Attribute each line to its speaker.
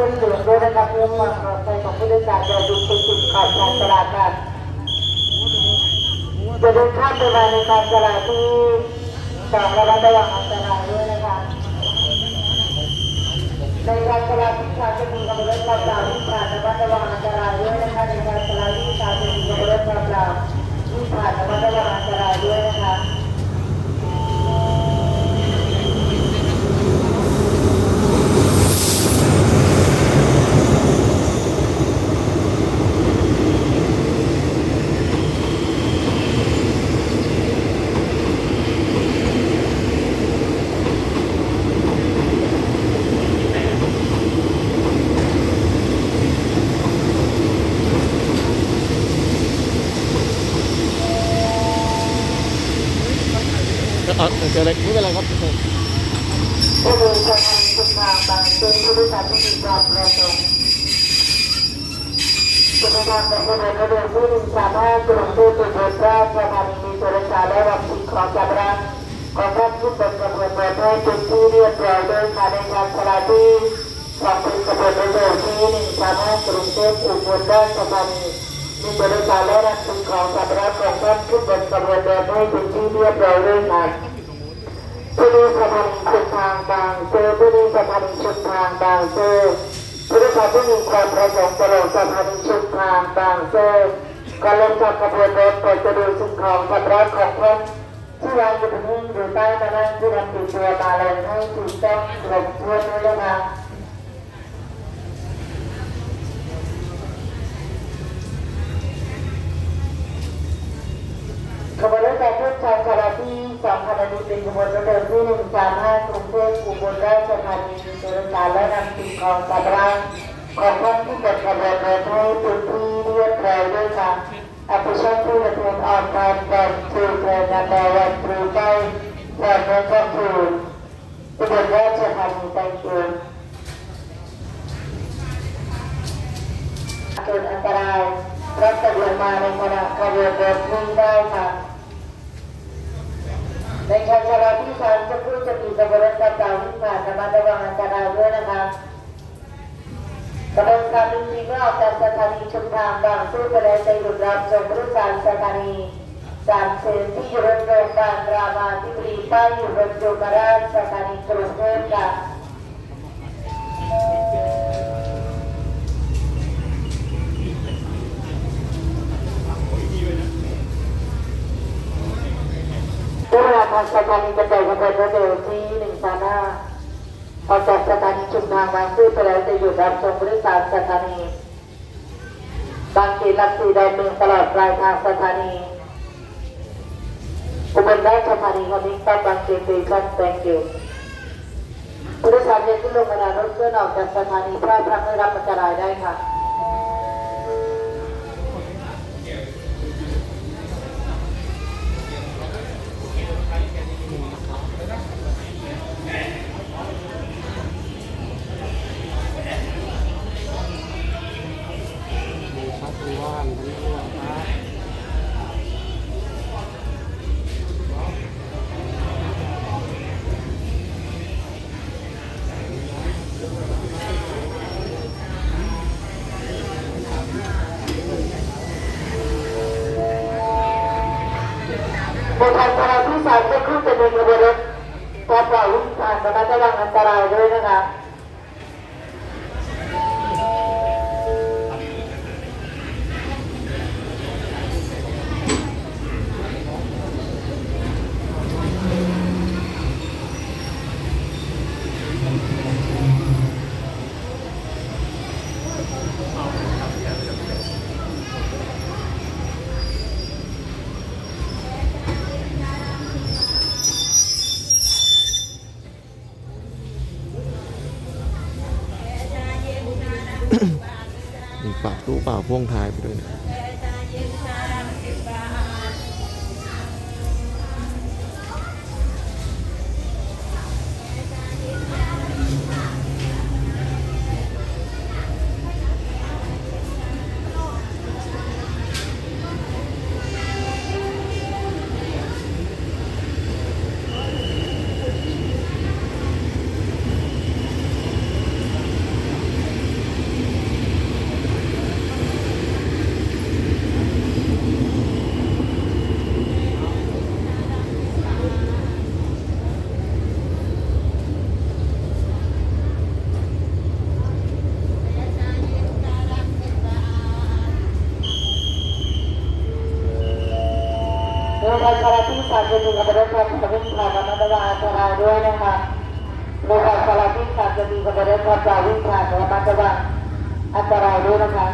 Speaker 1: ช่วยเหลือด้วยนะครับเรื่องความปลอดภัยของผู้โดยสารอย่าดูเป็นจุดขอบทางตลาดครับจะเดินข้ามไปมาในการตลาดที่สองระมัดระวังอันตรายด้วยนะครับในการตลาดที่ชาจะมีกำลังความเปล่าที่ผ่านระมัดระวังอันตรายด้วยนะคะในการตลาดที่ชาจะมีกำลังความเปล่าที่ผ่านระมัดระวังอันตรายด้วย
Speaker 2: เออเจออะไรไม่เป็นไรครับ
Speaker 1: ผู้โดยสารทุกทางบางเป็นผู้โดยสารที่มีความประสงค์คุณธรรมและคุณธรรมเดินผู้หนึ่งสามารถกรุงเทพเป็นบนราชธานีมีโทรศัพท์และรับสิ่งของจากร้านของท่านผู้เป็นกระบวนการให้เป็นที่เรียบร้อยโดยภายในการสลาที่สองเป็นกระบวนการเดินที่หนึ่งสามารถกรุงเทพอุบลราชธานีมีโทรศัพท์และรับสิ่งของจากร้านของท่านผู้เป็นกระบวนการให้เป็นที่เรียบร้อยด้วยค่ะางบางเจอผู้ดีสถานีชุดทางบางเจอผู้ดีผู้มีความประสงค์ตลอดสถานีชุดทางบางเจอการลงจากขบวนรถโปรดจะดูสิ่งของสำรับของท่านที่วางอยู่ตรงนี้อยู่ใต้ตะนั่งที่นำติดตัวมาลงให้ถูกต้องครบถ้วนด้วยนะคะ เป็นขบวนรถเดินที่หนึ่งสามห้ากรุงเทพอุบลราชธานีมีโดยสารและนำสิ่งของสำรับของท่านที่เป็นขบวนรถให้เป็นที่เรียบร้อยด้วยค่ะ Appreciate the return on time from children number one through five from welcome to อุบลราชธานี thank you เกิดอันตรายรับตกลงมาในขณะขบวนรถวิ่งได้ค่ะ ในกาชาลาที่สามจะพูดจะมีสมรถเก่าๆวิ่งผ่านระมัดระวังอันตรายด้วยนะคะกระบวนการจริงๆก็ออกจากสถานีชุมทางบางซื่อไปแลยจะหยุดรับส่งผู้สารสถานีสามเซนที่อยู่รถโรงพยาบาลรามาธิบดีใต้อยู่บนโยมราชสถานีกรุงเทพค่ะางสถานีกระจายขบวนรถเร็วที่หนึ่งสามห้าออกจากสถานีชุมทางบางซื่อไปแล้วจะหยุดรับชมผู้โดยสารสถานี บางเขตหลักสี่แดนเมืองตลอดปลายทางสถานีอุบลราชธานีคอมิงตับบางเขตสเตชัน thank you ผู้โดยสารเรียนขึ้นลงมานารถเคลื่อนออกจากสถานีพระพระไม่รับอันตรายได้ค่ะ
Speaker 2: บน
Speaker 1: ทางสถานที่สามจะขึ้นจะมีขบวนรถพอปล่อยวิ่งผ่านระมัดระวังอันตรายด้วยนะคะ
Speaker 2: มีฝากตู้เปล่าพ่วงท้ายไปด้วยนะ
Speaker 1: จะได้ความสวิตผ่านระมัดระวังอัตราด้วยนะคะในการสลับวิ่งผ่ะจะดีก็จะได้ความสวิ่งผ่านระมัดระวังอันตรายด้วยนะคะ